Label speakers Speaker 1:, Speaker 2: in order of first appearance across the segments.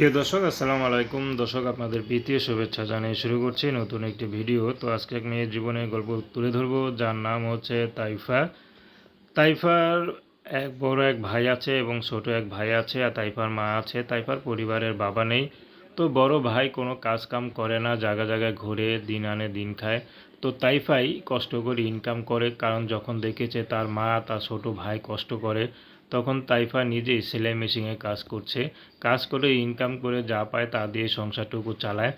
Speaker 1: প্রিয় দর্শক, আসসালামু আলাইকুম। দর্শক, আপনাদের প্রীতীয় শুভেচ্ছা জানিয়ে শুরু করছি নতুন একটি ভিডিও। তো আজকে এক মেয়ের জীবনের গল্প তুলে ধরব, যার নাম হচ্ছে তাইফা। তাইফার এক বড় এক ভাই আছে এবং ছোট এক ভাই আছে আর তাইফার মা আছে। তাইফার পরিবারের বাবা নেই। তো বড় ভাই কোনো কাজ কাম করে না জায়গা জায়গায় ঘুরে দিন আনে দিন খায়। তো তাইফাই কষ্ট করে ইনকাম করে, কারণ যখন দেখেছে তার মা, তার ছোট ভাই কষ্ট করে, তখন তাইফা নিজেই সেলাই মেশিনে কাজ করছে। কাজ করে ইনকাম করে যা পায় তা দিয়ে সংসারটুকু চালায়।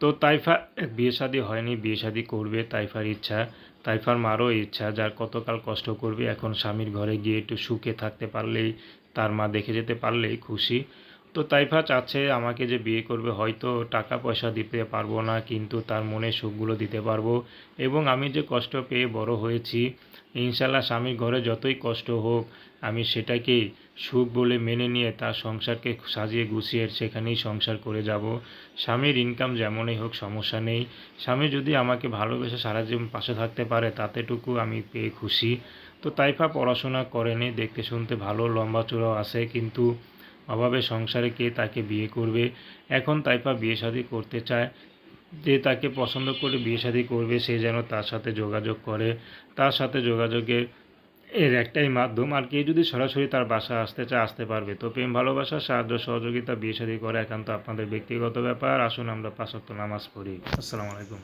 Speaker 1: তো তাইফা, বিয়ে শাদী হয়নি, বিয়ে শাদী করবে তাইফার ইচ্ছা। তাইফার মারও ইচ্ছা, যার কতকাল কষ্ট করবে, এখন স্বামীর ঘরে গিয়ে একটু সুখে থাকতে পারলেই, তার মা দেখে যেতে পারলেই খুশি। তো তাইফা চাচ্ছে আমাকে যে বিয়ে করবে হয়তো টাকা পয়সা দিতে পারব না, কিন্তু তার মনে সুখগুলো দিতে পারব। এবং আমি যে কষ্ট পেয়ে বড় হয়েছি ইনশাল্লাহ স্বামীর ঘরে যতই কষ্ট হোক, আমি সেটাকেই সুখ বলে মেনে নিয়ে তার সংসারকে সাজিয়ে গুছিয়ে সেখানেই সংসার করে যাব। স্বামীর ইনকাম যেমনই হোক, সমস্যা নেই। স্বামী যদি আমাকে ভালোবেসে সারা জীবন পাশে থাকতে পারে, তাতেটুকু আমি পেয়ে খুশি। তো তাইফা পড়াশোনা করেনি দেখতে শুনতে ভালো লম্বা চূড়াও আছে, কিন্তু অভাবে সংসারে কে তাকে বিয়ে করবে? এখন তাইফা বিয়ে শাদী করতে চায়। যে তাকে পছন্দ করে বিয়ে শাদী করবে, সে যেন তার সাথে যোগাযোগ করে। তার সাথে যোগাযোগের এর একটাই মাধ্যম। আর কেউ যদি সরাসরি তার বাসা আসতে চায়, আসতে পারবে। তো প্রেম, ভালোবাসা, সাহায্য, সহযোগিতা, বিয়ে শাদী করা একান্ত আপনাদের ব্যক্তিগত ব্যাপার। আসুন আমরা পাঁচক্ত নামাজ পড়ি। আসসালামু আলাইকুম।